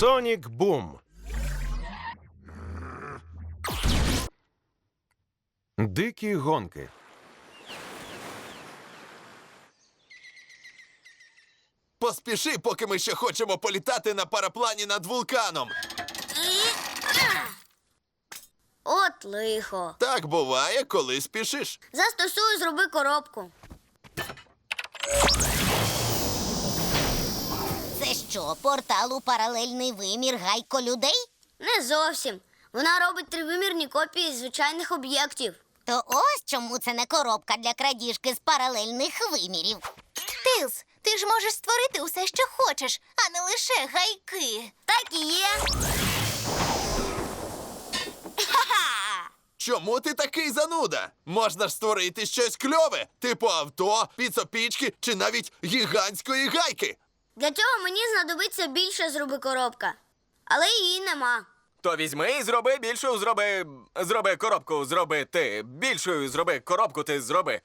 Сонік Бум. Дикі гонки. Поспіши, поки ми ще хочемо політати на параплані над вулканом. От лихо. Так буває, коли спішиш. Застосую, зроби коробку. Що, портал у паралельний вимір гайко людей? Не зовсім. Вона робить тривимірні копії звичайних об'єктів. То ось чому це не коробка для крадіжки з паралельних вимірів. Тилс, ти ж можеш створити усе, що хочеш, а не лише гайки. Так і є. Чому ти такий зануда? Можна ж створити щось кльове, типу авто, піцопічки чи навіть гігантської гайки. Для цього мені знадобиться більше зроби коробка. Але її нема. То візьми і зроби більшу, зроби. зроби коробку, зроби ти. Більшою зроби коробку, ти зроби.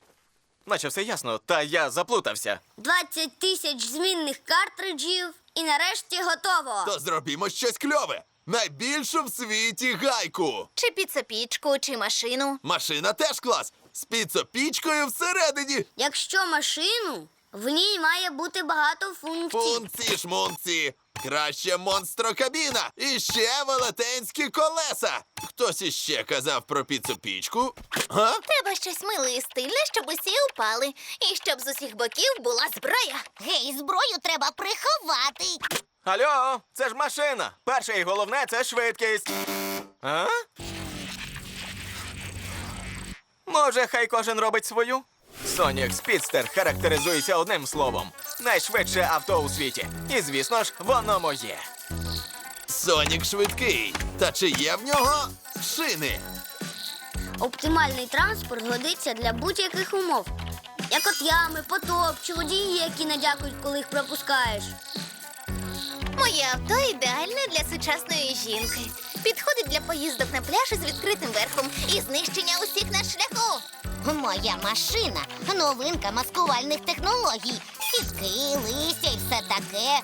Наче все ясно, та я заплутався. 20 тисяч змінних картриджів і нарешті готово. То зробімо щось кльове. Найбільшу в світі гайку. Чи піцепічку, чи машину. Машина теж клас. З піцопічкою всередині. Якщо машину, в ній має бути багато функцій. Функції шмунці. Краще монстрокабіна. І ще велетенські колеса. Хтось іще казав про піцопічку? Га? Треба щось миле і стильне, щоб усі упали. І щоб з усіх боків була зброя. Гей, зброю треба приховати. Алло, це ж машина. Перше і головне це швидкість. А? Може, хай кожен робить свою? Сонік Спідстер характеризується одним словом: найшвидше авто у світі. І звісно ж, воно моє. Сонік швидкий. Та чи є в нього шини? Оптимальний транспорт годиться для будь-яких умов. Як от ями, потоп чи водії, які не дякують, коли їх пропускаєш. Моє авто ідеальне для сучасної жінки. Підходить для поїздок на пляж із відкритим верхом і знищення усіх на шляху. Моя машина новинка маскувальних технологій. Сітки, листя і все таке.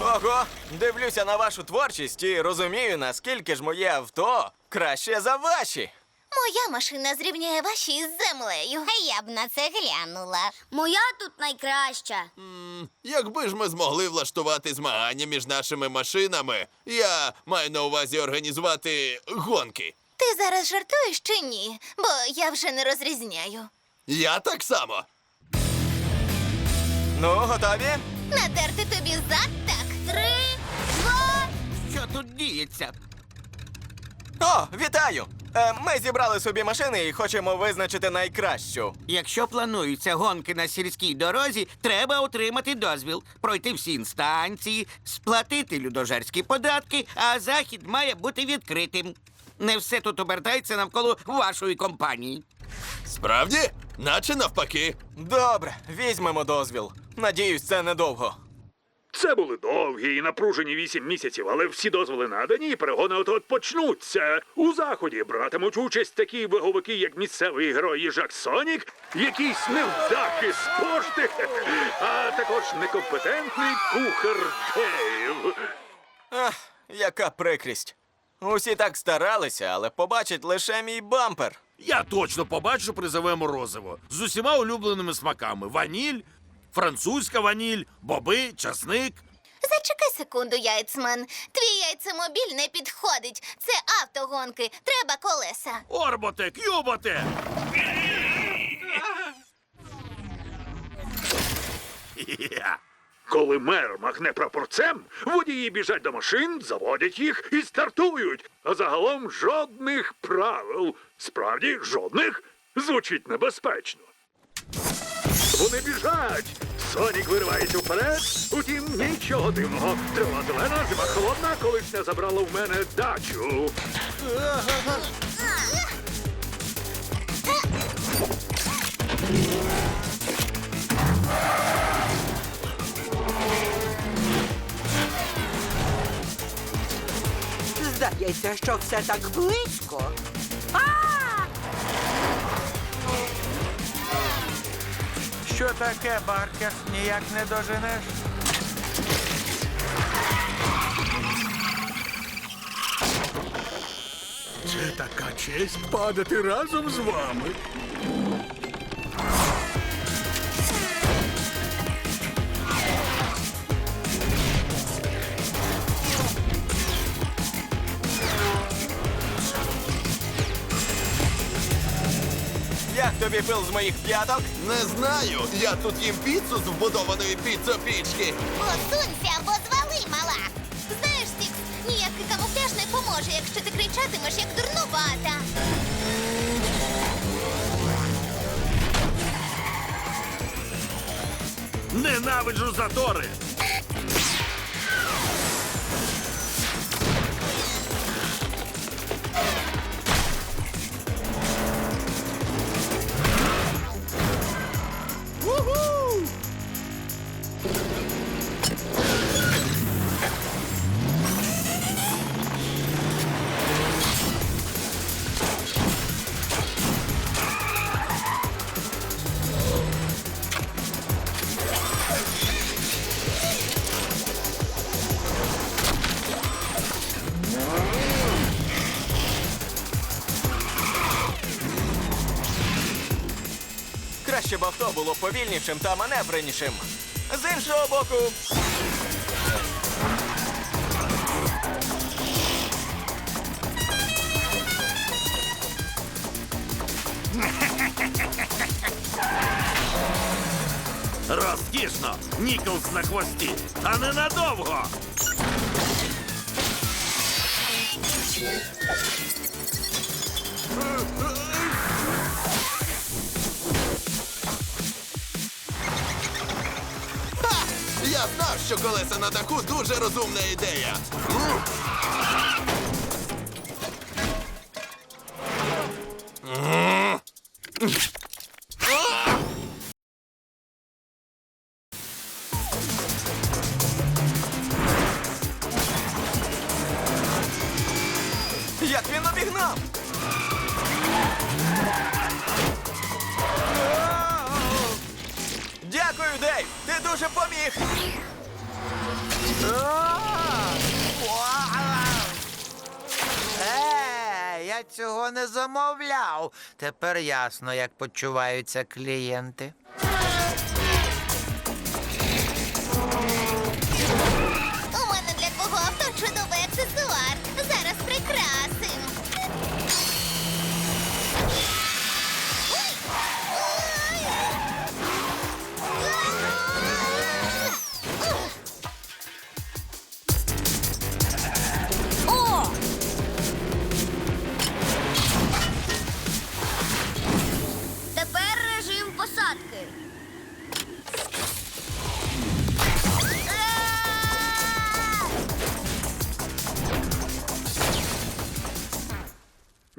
Ого, дивлюся на вашу творчість і розумію, наскільки ж моє авто краще за ваші. Моя машина зрівняє ваші із землею. А я б на це глянула. Моя тут найкраща. М, Якби ж ми змогли влаштувати змагання між нашими машинами, я маю на увазі організувати гонки. Ти зараз жартуєш чи ні? Бо я вже не розрізняю. Я так само. Ну, готові? Надерти тобі зад так. Три, два. Що тут діється? О, вітаю! Е, ми зібрали собі машини і хочемо визначити найкращу. Якщо плануються гонки на сільській дорозі, треба отримати дозвіл, пройти всі інстанції, сплатити людожерські податки, а захід має бути відкритим. Не все тут обертається навколо вашої компанії. Справді? Наче навпаки. Добре, візьмемо дозвіл. Надіюсь, це недовго. Це були довгі і напружені вісім місяців, але всі дозволи надані, і перегони от-от почнуться. У заході братимуть участь такі виговики, як місцевий герой Їжак Сонік, якісь невдахи з пошти, а також некомпетентний кухар Дейв. Ах, яка прикрість. Усі так старалися, але побачать лише мій бампер. Я точно побачу призове морозиво з усіма улюбленими смаками: ваніль, французька ваніль, боби, часник. Зачекай секунду, яйцман. Твій яйцемобіль не підходить. Це автогонки. Треба колеса. Орботе, кюботе! Я. Коли мер махне прапорцем, водії біжать до машин, заводять їх і стартують. А загалом жодних правил. Справді, жодних звучить небезпечно. Вони біжать. Сонік виривається вперед. Утім, нічого дивного. Трава зелена, зима холодна, колишня забрала в мене дачу. Здається, що все так близько. Що таке, Баркер? Ніяк не доженеш? Це така честь падати разом з вами. Тобі пил з моїх п'яток? Не знаю. Я тут їм піцу з вбудованої піцопічки. Посунься або звали, мала. Знаєш, Стікс, ніякий камуфляж не поможе, якщо ти кричатимеш як дурнувата. Ненавиджу затори. Краще б авто було повільнішим та маневренішим. З іншого боку. Розкішно! Ніколс на хвості, а не надовго. Я знав, що колеса на даху дуже розумна ідея. Ти дуже поміг! Е, я цього не замовляв. Тепер ясно, як почуваються клієнти.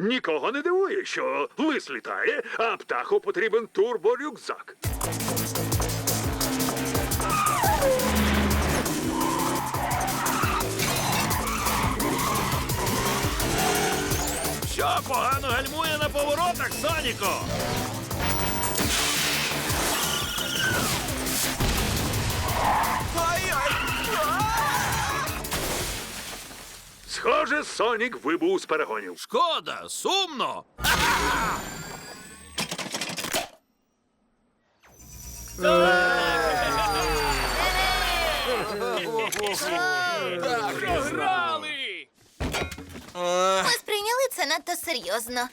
Нікого не дивує, що лис літає, а птаху потрібен турборюкзак. Що погано гальмує на поворотах, Соніко? Ой-ой! Схоже, Сонік вибув з перегонів. Шкода, сумно. Ми сприйняли це надто серйозно.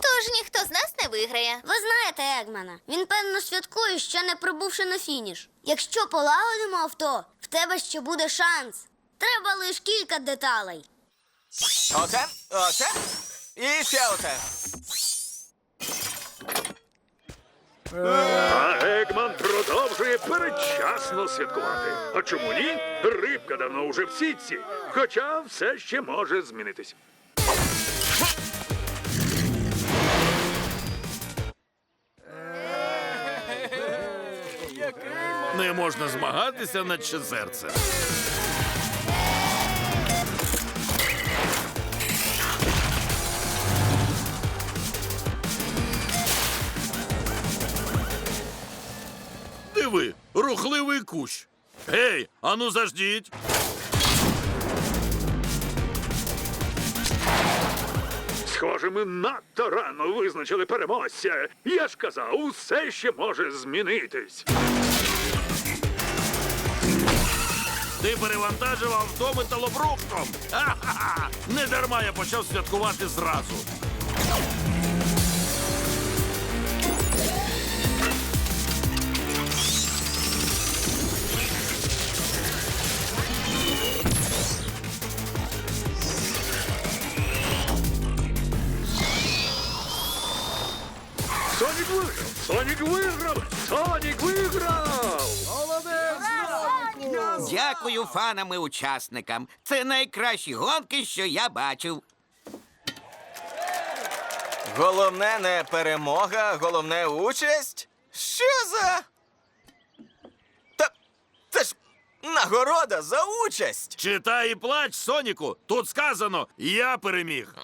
Тож ніхто з нас не виграє. Ви знаєте Егмана. Він певно святкує, ще не прибувши на фініш. Якщо полагодимо авто, в тебе ще буде шанс. Треба лише кілька деталей. Оце, оце і ще оце. А Егман продовжує передчасно святкувати. А чому ні? Рибка давно уже в сітці, хоча все ще може змінитись. Не можна змагатися наче серце. Рухливий кущ. Гей, ану заждіть. Схоже, ми надто рано визначили переможця. Я ж казав, усе ще може змінитись. Ти перевантажив авто металобрухтом. Ха-ха-ха! Не дарма я почав святкувати зразу. Сонік виграв! Сонік виграв! Дякую фанам і учасникам. Це найкращі гонки, що я бачив. Головне не перемога, головне участь. Що за. Та. Це ж нагорода за участь. Читай і плач, Соніку. Тут сказано, я переміг.